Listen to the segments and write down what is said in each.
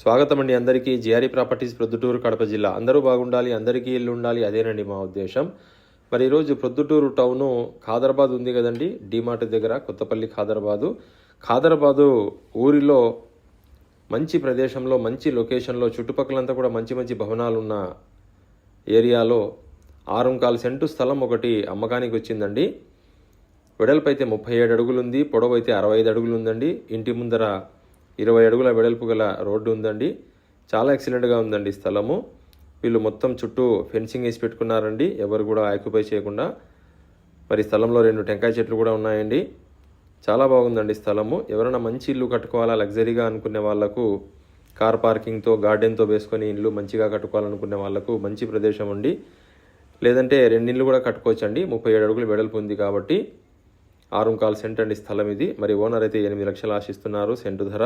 స్వాగతం అండి అందరికీ. జిఆర్ఈ ప్రాపర్టీస్ ప్రొద్దుటూరు కడప జిల్లా. అందరూ బాగుండాలి అందరికీ ఇల్లు ఉండాలి అదేనండి మా ఉద్దేశం. మరి ఈరోజు ప్రొద్దుటూరు టౌను ఖాదరాబాద్ ఉంది కదండి. డిమార్ట్ దగ్గర కొత్తపల్లి ఖాదరాబాదు. ఖాదరాబాదు ఊరిలో మంచి ప్రదేశంలో మంచి లొకేషన్లో చుట్టుపక్కలంతా కూడా మంచి మంచి భవనాలు ఉన్న ఏరియాలో ఆరుంకాలు సెంటు స్థలం ఒకటి అమ్మకానికి వచ్చిందండి వెడల్పు అయితే ముప్పై ఏడు అడుగులు ఉంది పొడవు అయితే అరవై ఐదు అడుగులు ఉందండి ఇంటి ముందర ఇరవై అడుగుల వెడల్పు గల రోడ్డు ఉందండి. చాలా ఎక్సలెంట్గా ఉందండి స్థలము. వీళ్ళు మొత్తం చుట్టూ ఫెన్సింగ్ వేసి పెట్టుకున్నారండి. ఎవరు కూడా ఆక్యుపై చేయకుండా. మరి స్థలంలో రెండు టెంకాయ చెట్లు కూడా ఉన్నాయండి. చాలా బాగుందండి స్థలము. ఎవరైనా మంచి ఇల్లు కట్టుకోవాలా లగ్జరీగా అనుకునే వాళ్ళకు కార్ పార్కింగ్తో గార్డెన్తో వేసుకొని ఇల్లు మంచిగా కట్టుకోవాలనుకునే వాళ్ళకు మంచి ప్రదేశం అండి. లేదంటే రెండు ఇల్లు కూడా కట్టుకోవచ్చండి. ముప్పై ఏడు అడుగులు వెడల్పు ఉంది కాబట్టి. ఆరు కాల్ సెంట్ అండి స్థలం ఇది. మరి ఓనర్ అయితే ఎనిమిది లక్షలు ఆశిస్తున్నారు సెంటు ధర.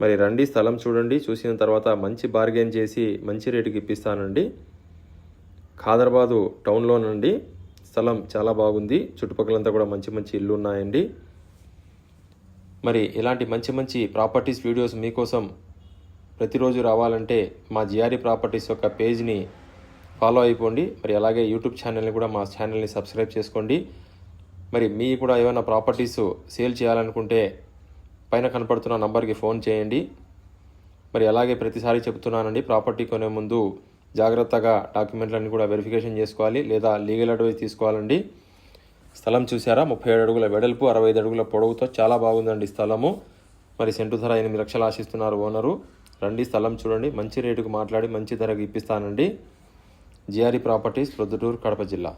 మరి రండి స్థలం చూడండి. చూసిన తర్వాత మంచి బార్గెన్ చేసి మంచి రేటుకి ఇప్పిస్తానండి. ఖాదరాబాదు టౌన్లోనండి స్థలం చాలా బాగుంది. చుట్టుపక్కలంతా కూడా మంచి మంచి ఇల్లు ఉన్నాయండి. మరి ఇలాంటి మంచి మంచి ప్రాపర్టీస్ వీడియోస్ మీకోసం ప్రతిరోజు రావాలంటే మా జిఆర్ఈ ప్రాపర్టీస్ యొక్క పేజ్ని ఫాలో అయిపోండి. మరి అలాగే యూట్యూబ్ ఛానల్ని కూడా మా ఛానల్ని సబ్స్క్రైబ్ చేసుకోండి. మరి మీ కూడా ఏమైనా ప్రాపర్టీస్ సేల్ చేయాలనుకుంటే పైన కనపడుతున్న నంబర్కి ఫోన్ చేయండి. మరి అలాగే ప్రతిసారి చెప్తున్నానండి ప్రాపర్టీ కొనే ముందు జాగ్రత్తగా డాక్యుమెంట్లన్నీ కూడా వెరిఫికేషన్ చేసుకోవాలి లేదా లీగల్ అడ్వైస్ తీసుకోవాలండి. స్థలం చూసారా ముప్పై ఏడు అడుగుల వెడల్పు అరవై ఐదు అడుగుల పొడవుతో చాలా బాగుందండి స్థలము. మరి సెంటు ధర ఎనిమిది లక్షలు ఆశిస్తున్నారు ఓనరు. రండి స్థలం చూడండి మంచి రేటుకు మాట్లాడి మంచి ధరకు ఇప్పిస్తానండి. జిఆర్ఈ ప్రాపర్టీస్ ప్రొద్దుటూరు కడప జిల్లా.